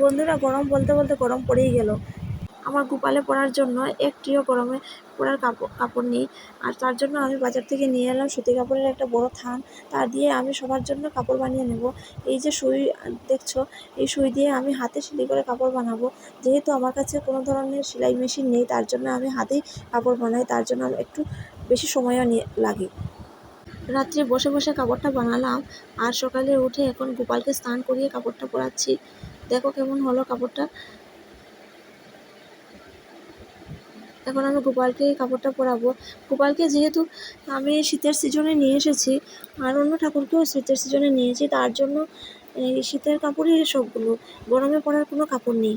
বন্ধুরা গরম বলতে বলতে গরম পড়েই গেল। আমার গোপালে পরার জন্য একটিও গরমে পরার কাপড় কাপড় নেই। আর তার জন্য আমি বাজার থেকে নিয়ে এলাম সুতি কাপড়ের একটা বড় থান। তা দিয়ে আমি সবার জন্য কাপড় বানিয়ে নেব। এই যে সুই, দেখছ, এই সুই দিয়ে আমি হাতে সেলাই করে কাপড় বানাবো। যেহেতু আমার কাছে কোনো ধরনের সেলাই মেশিন নেই, তার জন্য আমি হাতেই কাপড় বানাই। তার জন্য একটু বেশি সময়ও নিয়ে লাগে। রাত্রে বসে বসে কাপড়টা বানালাম। আর সকালে উঠে এখন গোপালকে স্নান করিয়ে কাপড়টা পরাচ্ছি। দেখো কেমন হলো কাপড়টা। এখন আমি গোপালকে এই কাপড়টা পরাবো। গোপালকে যেহেতু আমি শীতের সিজনে নিয়ে এসেছি, আর অন্য ঠাকুরকেও শীতের সিজনে নিয়েছি তার জন্য এই শীতের কাপড়ই সবগুলো। গরমে পরার কোনো কাপড় নেই।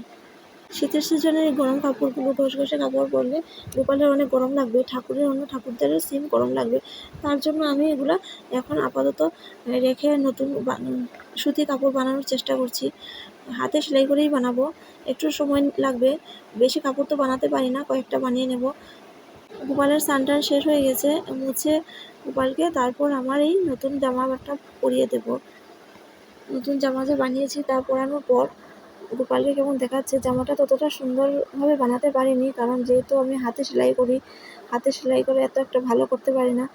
শীতের সিজনে এই গরম কাপড়গুলো ঘষে ঘষে কাপড় পরলে গোপালের অনেক গরম লাগবে, ঠাকুরের অন্য ঠাকুরদেরও সেম গরম লাগবে। তার জন্য আমি এগুলা এখন আপাতত রেখে নতুন সুতি কাপড় বানানোর চেষ্টা করছি। হাতে সেলাই করেই বানাবো, একটু সময় লাগবে। বেশি কাপড় তো বানাতে পারি না, কয়েকটা বানিয়ে নেব। গোপালের স্নানটান শেষ হয়ে গেছে, মুছে গোপালকে তারপর আমার এই নতুন জামাটা পরিয়ে দেব। নতুন জামা যে বানিয়েছি তা পরানোর পর গোপালকে কেমন দেখাচ্ছে? জামাটা ততটা সুন্দরভাবে বানাতে পারিনি, কারণ যেহেতু আমি হাতে সেলাই করি, হাতে সেলাই করে এত একটা ভালো করতে পারি না।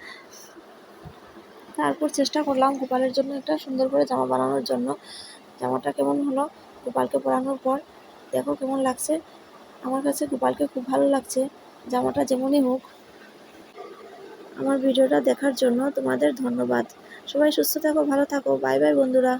তারপর চেষ্টা করলাম গোপালের জন্য একটা সুন্দর করে জামা বানানোর জন্য। জামাটা কেমন হলো? গোপালকে পরানোর পর দেখো কেমন লাগছে। আমার কাছে গোপালকে খুব ভালো লাগছে। জামাটা যেমনই হোক, আমার ভিডিওটা দেখার জন্য তোমাদের ধন্যবাদ। সবাই সুস্থ থাকো, ভালো থাকো। বাই বাই বন্ধুরা।